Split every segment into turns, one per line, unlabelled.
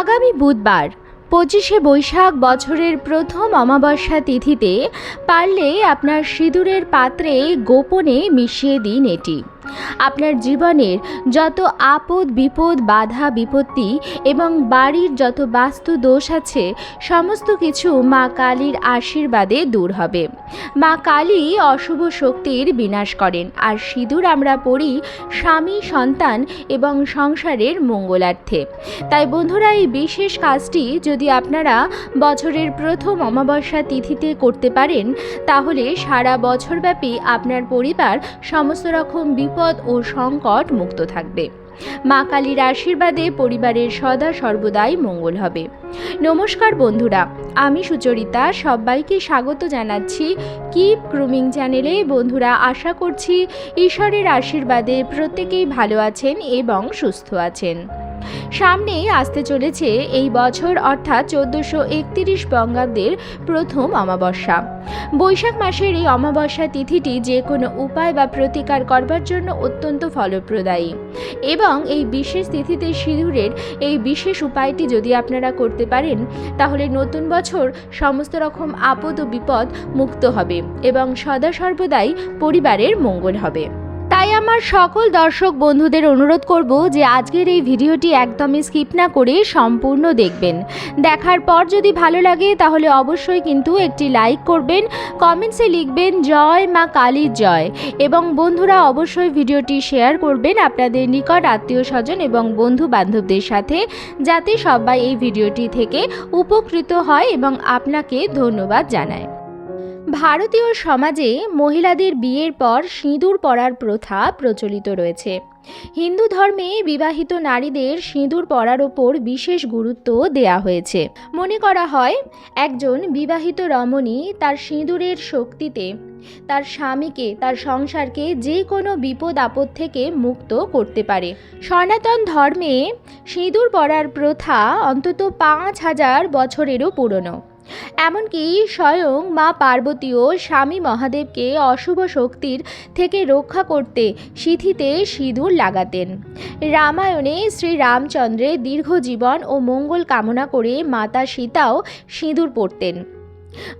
আগামী বুধবার, পঁচিশে বৈশাখ বছরের প্রথম অমাবস্যা তিথিতে পারলে আপনার সিঁদুরের পাত্রে গোপনে মিশিয়ে দিন এটি। আপনার জীবনের যত আপদ বিপদ, বাধা বিপত্তি এবং বাড়ির যত বাস্তু দোষ আছে, সমস্ত কিছু মা কালীর আশীর্বাদে দূর হবে। মা কালী অশুভ শক্তির বিনাশ করেন। আর সিঁদুর আমরা পড়ি স্বামী, সন্তান এবং সংসারের মঙ্গলার্থে। তাই বন্ধুরা, এই বিশেষ কাজটি যদি আপনারা বছরের প্রথম অমাবস্যা তিথিতে করতে পারেন, তাহলে সারা বছরব্যাপী আপনার পরিবার সমস্ত রকম বিপদ ও সংকট মুক্ত থাকবে। মা কালীর আশীর্বাদে পরিবারের সদা সর্বদাই মঙ্গল হবে। নমস্কার বন্ধুরা, আমি সুচরিতা, সবাইকে স্বাগত জানাচ্ছি কিপ গ্রুমিং চ্যানেলে। বন্ধুরা, আশা করছি ঈশ্বরের আশীর্বাদে প্রত্যেকেই ভালো আছেন এবং সুস্থ আছেন। সামনেই আসতে চলেছে এই বছর, অর্থাৎ চোদ্দোশো একতিরিশ বঙ্গাব্দের প্রথম অমাবস্যা। বৈশাখ মাসের এই অমাবস্যা তিথিটি যে কোনো উপায় বা প্রতিকার করবার জন্য অত্যন্ত ফলপ্রদায়ী। এবং এই বিশেষ তিথিতে সিঁদুরের এই বিশেষ উপায়টি যদি আপনারা করতে পারেন, তাহলে নতুন বছর সমস্ত রকম আপদ ও বিপদ মুক্ত হবে এবং সদা সর্বদাই পরিবারের মঙ্গল হবে। তাই আমার সকল দর্শক বন্ধুদের অনুরোধ করব যে আজকের এই ভিডিওটি একদমই স্কিপ না করে সম্পূর্ণ দেখবেন। দেখার পর যদি ভালো লাগে তাহলে অবশ্যই কিন্তু একটি লাইক করবেন, কমেন্টসে লিখবেন, জয় মা কালীর জয়। এবং বন্ধুরা অবশ্যই ভিডিওটি শেয়ার করবেন আপনাদের নিকট আত্মীয় স্বজন এবং বন্ধু বান্ধবদের সাথে, যাতে সবাই এই ভিডিওটি থেকে উপকৃত হয় এবং আপনাকে ধন্যবাদ জানায়। ভারতীয় সমাজে মহিলাদের বিয়ের পর সিঁদুর পরার প্রথা প্রচলিত রয়েছে। হিন্দু ধর্মে বিবাহিত নারীদের সিঁদুর পরার ওপর বিশেষ গুরুত্ব দেয়া হয়েছে। মনে করা হয়, একজন বিবাহিত রমণী তার সিঁদুরের শক্তিতে তার স্বামীকে, তার সংসারকে যে কোনো বিপদ আপদ থেকে মুক্ত করতে পারে। সনাতন ধর্মে সিঁদুর পরার প্রথা অন্তত পাঁচ হাজার বছরেরও পুরনো। এমনকি স্বয়ং মা পার্বতীও স্বামী মহাদেবকে অশুভ শক্তির থেকে রক্ষা করতে সিথিতে সিঁদুর লাগাতেন। রামায়ণে শ্রী রামচন্দ্রের দীর্ঘ জীবন ও মঙ্গল কামনা করে মাতা সীতাও সিঁদুর পরতেন।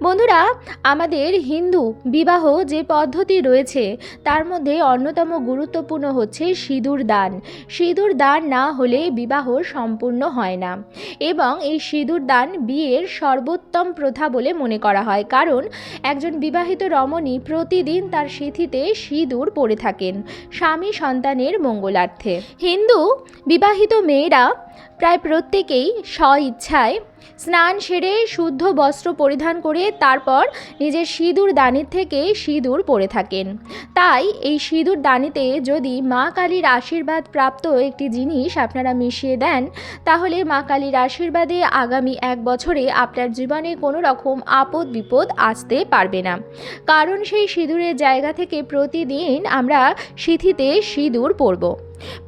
বন্ধুরা, আমাদের হিন্দু বিবাহ যে পদ্ধতি রয়েছে, তার মধ্যে অন্যতম গুরুত্বপূর্ণ হচ্ছে সিঁদুর দান। সিঁদুর দান না হলে বিবাহ সম্পূর্ণ হয় না। এবং এই সিঁদুর দান বিয়ের সর্বোত্তম প্রথা বলে মনে করা হয়। কারণ, একজন বিবাহিত রমণী প্রতিদিন তার সিথিতে সিঁদুর পরে থাকেন, স্বামী সন্তানের মঙ্গলার্থে। হিন্দু বিবাহিত মেয়েরা প্রায় প্রত্যেকেই স্ব ইচ্ছায় স্নান সেরে শুদ্ধ বস্ত্র পরিধান করে তারপর নিজের সিঁদুর দানির থেকে সিঁদুর পরে থাকেন। তাই এই সিঁদুর দানিতে যদি মা কালীর আশীর্বাদ প্রাপ্ত একটি জিনিস আপনারা মিশিয়ে দেন, তাহলে মা কালীর আশীর্বাদে আগামী এক বছরে আপনার জীবনে কোনো রকম আপদ বিপদ আসতে পারবে না। কারণ সেই সিঁদুরের জায়গা থেকে প্রতিদিন আমরা সিথিতে সিঁদুর পরব।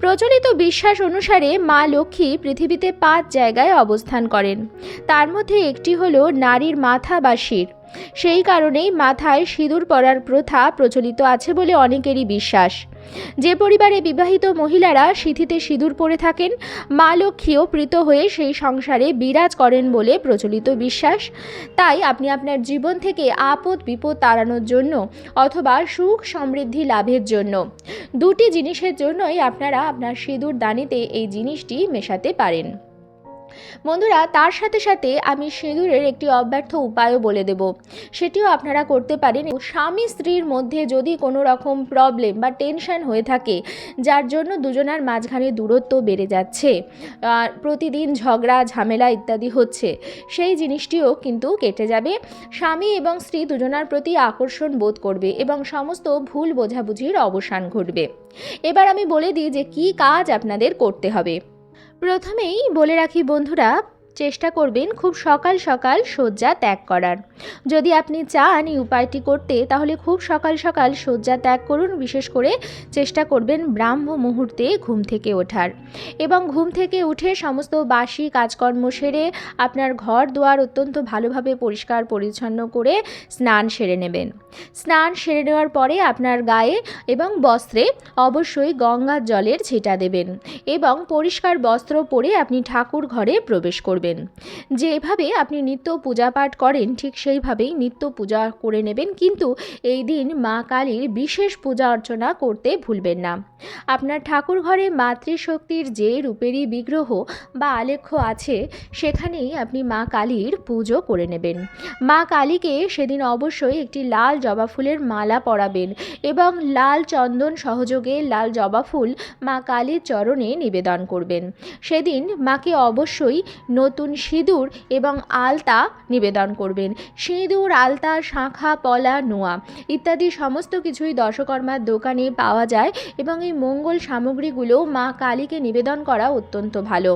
প্রচলিত বিশ্বাস অনুসারে মা লক্ষ্মী পৃথিবীতে পাঁচ জায়গায় অবস্থান করেন। তার মধ্যে একটি হল নারীর মাথা বা শির। সেই কারণেই মাথায় সিঁদুর পরার প্রথা প্রচলিত আছে বলে অনেকেরই বিশ্বাস। যে পরিবারে বিবাহিত মহিলারা সিথিতে সিঁদুর পরে থাকেন, মা লক্ষ্মীও প্রীত হয়ে সেই সংসারে বিরাজ করেন বলে প্রচলিত বিশ্বাস। তাই আপনি আপনার জীবন থেকে আপদ বিপদ তাড়ানোর জন্য অথবা সুখ সমৃদ্ধি লাভের জন্য দুটি জিনিসের জন্যই আপনারা আপনার সিঁদুর দানিতে এই জিনিসটি মেশাতে পারেন। বন্ধুরা, তার সাথে সাথে আমি সিঁদুরের একটি অব্যর্থ উপায়ও বলে দেব। সেটিও আপনারা করতে পারেন। স্বামী স্ত্রীর মধ্যে যদি কোনো রকম প্রবলেম বা টেনশন হয়ে থাকে, যার জন্য দুজনার মাঝখানে দূরত্ব বেড়ে যাচ্ছে, আর প্রতিদিন ঝগড়া, ঝামেলা ইত্যাদি হচ্ছে, সেই জিনিসটিও কিন্তু কেটে যাবে। স্বামী এবং স্ত্রী দুজনার প্রতি আকর্ষণ বোধ করবে এবং সমস্ত ভুল বোঝাবুঝির অবসান ঘটবে। এবার আমি বলে দিই যে কী কাজ আপনাদের করতে হবে। প্রথমেই বলে রাখি বন্ধুরা চেষ্টা করবেন খুব সকাল সকাল শয্যা ত্যাগ করার। যদি আপনি চান এই উপায়টি করতে, তাহলে খুব সকাল সকাল শয্যা ত্যাগ করুন, বিশেষ করে চেষ্টা করবেন ব্রাহ্ম মুহূর্তে ঘুম থেকে ওঠার। এবং ঘুম থেকে উঠে সমস্ত বাসি কাজকর্ম সেরে আপনার ঘর দুয়ার অত্যন্ত ভালোভাবে পরিষ্কার পরিচ্ছন্ন করে স্নান সেরে নেবেন। স্নান সেরে নেওয়ার পরে আপনার গায়ে এবং বস্ত্রে অবশ্যই গঙ্গার জলের ছিটা দেবেন এবং পরিষ্কার বস্ত্র পরে আপনি ঠাকুর ঘরে প্রবেশ করবেন। যেভাবে আপনি নিত্য পূজা পাঠ করেন, ঠিক সেইভাবেই নিত্য পূজা করে নেবেন, কিন্তু এই দিন মা কালীর বিশেষ পূজা অর্চনা করতে ভুলবেন না। আপনার ঠাকুর ঘরে মাতৃশক্তির যে রূপেরই বিগ্রহ বা আলেখ্য আছে, সেখানেই আপনি মা কালীর পুজো করে নেবেন। মা কালীকে সেদিন অবশ্যই একটি লাল জবা ফুলের মালা পরাবেন এবং লাল চন্দন সহযোগে লাল জবা ফুল মা কালীর চরণে নিবেদন করবেন। সেদিন মাকে অবশ্যই নতুন সিঁদুর এবং আলতা নিবেদন করবেন। সিঁদুর, আলতা, শাঁখা, পলা, নোয়া ইত্যাদি সমস্ত কিছুই দশকর্মার দোকানে পাওয়া যায় এবং এই মঙ্গল সামগ্রীগুলো মা কালীকে নিবেদন করা অত্যন্ত ভালো।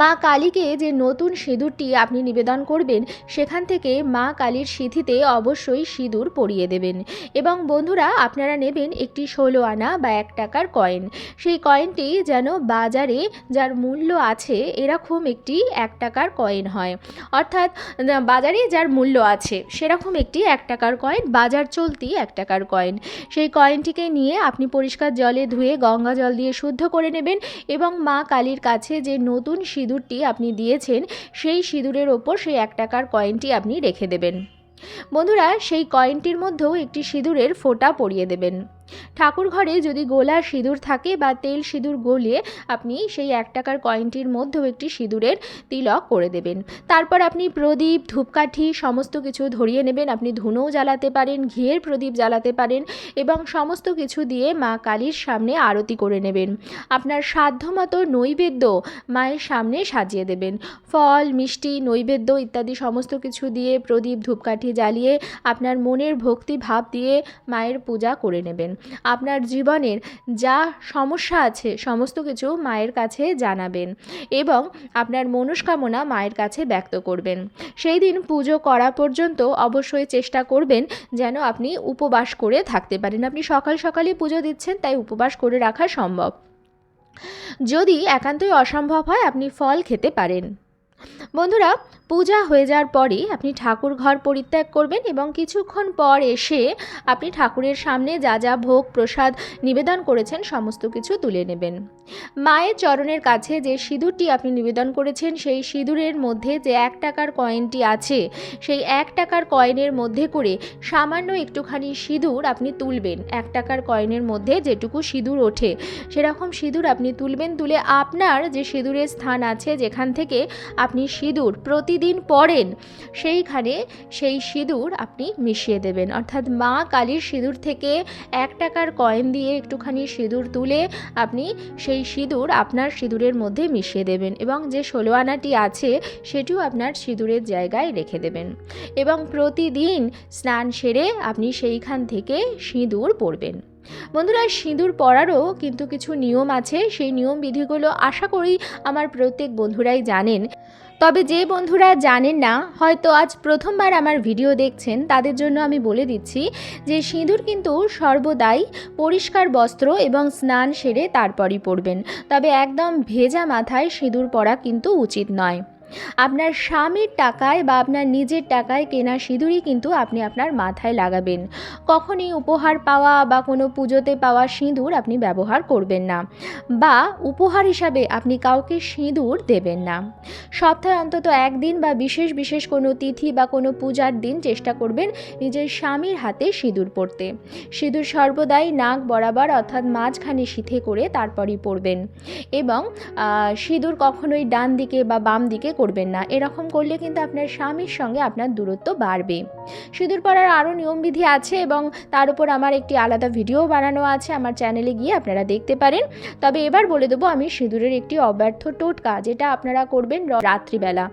মা কালীকে যে নতুন সিঁদুরটি আপনি নিবেদন করবেন, সেখান থেকে মা কালীর সিঁথিতে অবশ্যই সিঁদুর পরিয়ে দেবেন। এবং বন্ধুরা, আপনারা নেবেন একটি ষোলো আনা বা এক টাকার কয়েন। সেই কয়েনটি যেন বাজারে যার মূল্য আছে, এরকম একটি এক টাকার কয়েন হয়। অর্থাৎ বাজারে যার মূল্য আছে, সেরকম একটি এক টাকার কয়েন, বাজার চলতি এক টাকার কয়েন। সেই কয়েনটিকে নিয়ে আপনি পরিষ্কার জলে ধুয়ে, গঙ্গা জল দিয়ে শুদ্ধ করে নেবেন এবং মা কালীর কাছে যে নতুন সিঁদুরটি আপনি দিয়েছেন, সেই সিঁদুরের ওপর সেই এক টাকার কয়েনটি আপনি রেখে দেবেন। বন্ধুরা, সেই কয়েনটির মধ্যেও একটি সিঁদুরের ফোঁটা পরিয়ে দেবেন। ঠাকুর ঘরে যদি গোলা সিঁদুর থাকে বা তেল সিঁদুর গলিয়ে আপনি সেই এক টাকার কয়েনটির মধ্যেও একটি সিঁদুরের তিলক করে দেবেন। তারপর আপনি প্রদীপ, ধূপকাঠি সমস্ত কিছু ধরিয়ে নেবেন। আপনি ধুনোও জ্বালাতে পারেন, ঘিয়ের প্রদীপ জ্বালাতে পারেন এবং সমস্ত কিছু দিয়ে মা কালীর সামনে আরতি করে নেবেন। আপনার সাধ্যমতো নৈবেদ্য মায়ের সামনে সাজিয়ে দেবেন। ফল, মিষ্টি, নৈবেদ্য ইত্যাদি সমস্ত কিছু দিয়ে প্রদীপ, ধূপকাঠি জ্বালিয়ে আপনার মনের ভক্তি ভাব দিয়ে মায়ের পূজা করে নেবেন। আপনার জীবনের যা সমস্যা আছে, সমস্ত কিছু মায়ের কাছে জানাবেন এবং আপনার মনস্কামনা মায়ের কাছে ব্যক্ত করবেন। সেই দিন পুজো করা পর্যন্ত অবশ্যই চেষ্টা করবেন যেন আপনি উপবাস করে থাকতে পারেন। আপনি সকাল সকালই পুজো দিচ্ছেন, তাই উপবাস করে রাখা সম্ভব। যদি একান্তই অসম্ভব হয়, আপনি ফল খেতে পারেন। বন্ধুরা, পূজা হয়ে যাওয়ার পরে আপনি ঠাকুর ঘর পরিত্যাগ করবেন এবং কিছুক্ষণ পর এসে আপনি ঠাকুরের সামনে যা যা ভোগ, প্রসাদ, নিবেদন করেছেন সমস্ত কিছু তুলে নেবেন। মায়ের চরণের কাছে যে সিঁদুরটি আপনি নিবেদন করেছেন, সেই সিঁদুরের মধ্যে যে এক টাকার কয়েনটি আছে, সেই এক টাকার কয়েনের মধ্যে করে সামান্য একটুখানি সিঁদুর আপনি তুলবেন। এক টাকার কয়েনের মধ্যে যেটুকু সিঁদুর ওঠে, সেরকম সিঁদুর আপনি তুলবেন, তুলে আপনার যে সিঁদুরের স্থান আছে, যেখান থেকে আপনি সিঁদুর প্রতিদিন পড়েন, সেইখানে সেই সিঁদুর আপনি মিশিয়ে দেবেন। অর্থাৎ মা কালীর সিঁদুর থেকে এক টাকার কয়েন দিয়ে একটুখানি সিঁদুর তুলে আপনি সেই সিঁদুর আপনার সিঁদুরের মধ্যে মিশিয়ে দেবেন এবং যে ষোলো আনাটি আছে সেটিও আপনার সিঁদুরের জায়গায় রেখে দেবেন। এবং প্রতিদিন স্নান সেরে আপনি সেইখান থেকে সিঁদুর পরবেন বন্ধুরা সিঁদুর পরারও কিন্তু কিছু নিয়ম আছে। সেই নিয়ম বিধিগুলো আশা করি আমার প্রত্যেক বন্ধুরাই জানেন। তবে যে বন্ধুরা জানেন না, হয়তো আজ প্রথমবার আমার ভিডিও দেখছেন, তাদের জন্য আমি বলে দিচ্ছি যে সিঁদুর কিন্তু সর্বদাই পরিষ্কার বস্ত্র এবং স্নান সেরে তারপরই পরবেন। তবে একদম ভেজা মাথায় সিঁদুর পরা কিন্তু উচিত নয়। আপনার স্বামীর টাকায় বা আপনার নিজের টাকায় কেনা সিঁদুরই কিন্তু আপনি আপনার মাথায় লাগাবেন। কখনই উপহার পাওয়া বা কোনো পুজোতে পাওয়া সিঁদুর আপনি ব্যবহার করবেন না বা উপহার হিসাবে আপনি কাউকে সিঁদুর দেবেন না। সপ্তাহে অন্তত একদিন বা বিশেষ বিশেষ কোনো তিথি বা কোনো পূজার দিন চেষ্টা করবেন নিজের স্বামীর হাতে সিঁদুর পরতে সিঁদুর সর্বদাই নাক বরাবর অর্থাৎ মাঝখানে সিথে করে তারপরই পরবেন এবং সিঁদুর কখনোই ডান দিকে বা বাম দিকে করবেন না। এরকম করলে কিন্তু আপনার স্বামীর সঙ্গে আপনার দূরত্ব বাড়বে। সিঁদুর পরার আরও নিয়মবিধি আছে এবং তার উপর আমার একটি আলাদা ভিডিও বানানো আছে, আমার চ্যানেলে গিয়ে আপনারা দেখতে পারেন। তবে এবার বলে দেবো, আমি সিঁদুরের একটি অব্যর্থ টোটকা, যেটা আপনারা করবেন রাত্রিবেলা।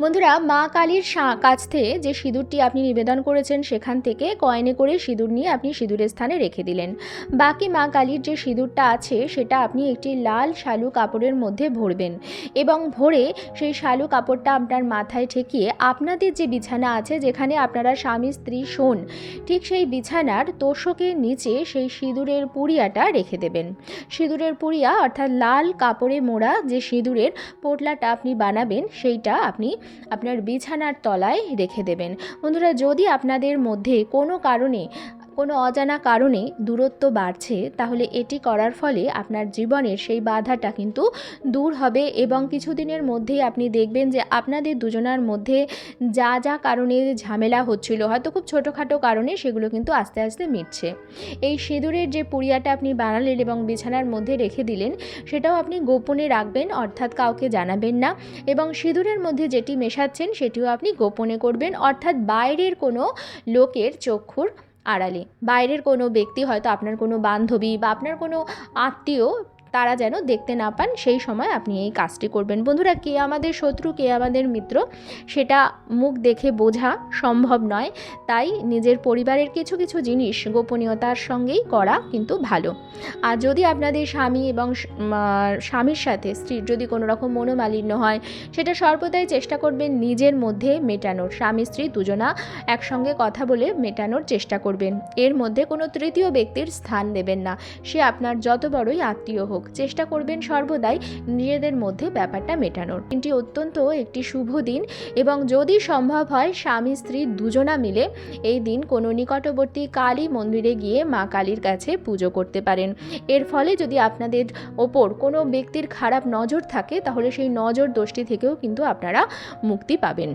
বন্ধুরা, মা কালীর কাছ থেকে যে সিঁদুরটি আপনি নিবেদন করেছেন সেখান থেকে কয়েনে করে সিঁদুর নিয়ে আপনি সিঁদুরের স্থানে রেখে দিলেন। বাকি মা কালীর যে সিঁদুরটা আছে সেটা আপনি একটি লাল শালু কাপড়ের মধ্যে ভরবেন এবং ভরে সেই শালু কাপড়টা আপনার মাথায় ঠেকিয়ে আপনাদের যে বিছানা আছে যেখানে আপনারা স্বামী, স্ত্রী, শোন, ঠিক সেই বিছানার তোষকের নিচে সেই সিঁদুরের পুড়িয়াটা রেখে দেবেন। সিঁদুরের পুড়িয়া অর্থাৎ লাল কাপড়ে মোড়া যে সিঁদুরের পোটলাটা আপনি বানাবেন সেইটা আপনি আপনার বিছানার তলায় রেখে দেবেন। বন্ধুরা যদি আপনাদের মধ্যে কোনো কারণে কোনো অজানা কারণে দূরত্ব বাড়ছে, তাহলে এটি করার ফলে আপনার জীবনের সেই বাধাটা কিন্তু দূর হবে এবং কিছুদিনের মধ্যেই আপনি দেখবেন যে আপনাদের দুজনার মধ্যে যা যা কারণে ঝামেলা হচ্ছিল, হয়তো খুব ছোটোখাটো কারণে সেগুলো কিন্তু আস্তে আস্তে মিটছে। এই সিঁদুরের যে পুড়িয়াটা আপনি বানালেন এবং বিছানার মধ্যে রেখে দিলেন, সেটাও আপনি গোপনে রাখবেন, অর্থাৎ কাউকে জানাবেন না এবং সিঁদুরের মধ্যে যেটি মেশাচ্ছেন, সেটিও আপনি গোপনে করবেন, অর্থাৎ বাইরের কোনো লোকের চক্ষুর আড়ালে। বাইরের কোনো ব্যক্তি হয়তো আপনার কোনো বান্ধবী বা আপনার কোনো আত্মীয় তারা যেন দেখতে না পান, সেই সময় আপনি এই কাজটি করবেন। বন্ধুরা, কে আমাদের শত্রু, কে আমাদের মিত্র, সেটা মুখ দেখে বোঝা সম্ভব নয়। তাই নিজের পরিবারের কিছু কিছু জিনিস গোপনীয়তার সঙ্গেই করা কিন্তু ভালো। আর যদি আপনাদের স্বামী এবং স্বামীর সাথে স্ত্রীর যদি কোনো রকম মনোমালিন্য হয়, সেটা সর্বদাই চেষ্টা করবেন নিজের মধ্যে মেটানোর। স্বামী, স্ত্রী দুজনা একসঙ্গে কথা বলে মেটানোর চেষ্টা করবেন। এর মধ্যে কোনো তৃতীয় ব্যক্তির স্থান দেবেন না। সে আপনার যত বড়ই আত্মীয় হোক। চেষ্টা করবেন সর্বদাই নিজেদের মধ্যে ব্যাপারটা মেটানোর। দিনটি অত্যন্ত একটি শুভ দিন এবং যদি সম্ভব হয় স্বামী স্ত্রী দুজনা মিলে এই দিন কোনো নিকটবর্তী কালী মন্দিরে গিয়ে মা কালীর কাছে পুজো করতে পারেন। এর ফলে যদি আপনাদের ওপর কোনো ব্যক্তির খারাপ নজর থাকে তাহলে সেই নজর দোষটি থেকেও কিন্তু আপনারা মুক্তি পাবেন।